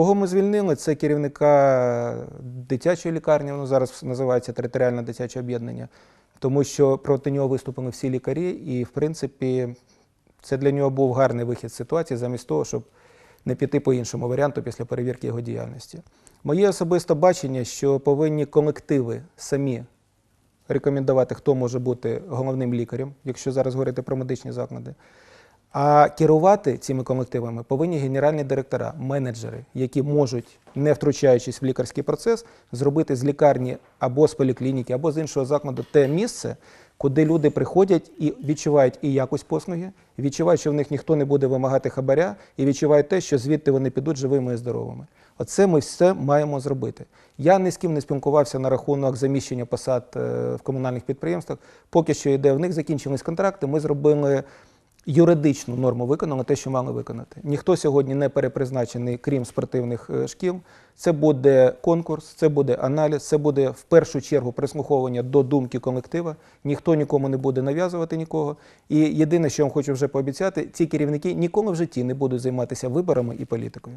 Кого ми звільнили? Це керівника дитячої лікарні, воно зараз називається територіальне дитяче об'єднання, тому що проти нього виступили всі лікарі, і, в принципі, це для нього був гарний вихід з ситуації, замість того, щоб не піти по іншому варіанту після перевірки його діяльності. Моє особисте бачення, що повинні колективи самі рекомендувати, хто може бути головним лікарем, якщо зараз говорити про медичні заклади. А керувати цими колективами повинні генеральні директора, менеджери, які можуть, не втручаючись в лікарський процес, зробити з лікарні або з поліклініки, або з іншого закладу те місце, куди люди приходять і відчувають і якість послуги, відчувають, що в них ніхто не буде вимагати хабаря, і відчувають те, що звідти вони підуть живими і здоровими. Оце ми все маємо зробити. Я ні з ким не спілкувався на рахунок заміщення посад е, в комунальних підприємствах. Поки що йде в них закінчились контракти. Ми зробили юридичну норму виконали те, що мали виконати. Ніхто сьогодні не перепризначений, крім спортивних е, шкіл. Це буде конкурс, це буде аналіз, це буде в першу чергу прислуховування до думки колектива. Ніхто нікому не буде нав'язувати нікого. І єдине, що я вам хочу вже пообіцяти, ці керівники ніколи в житті не будуть займатися виборами і політикою.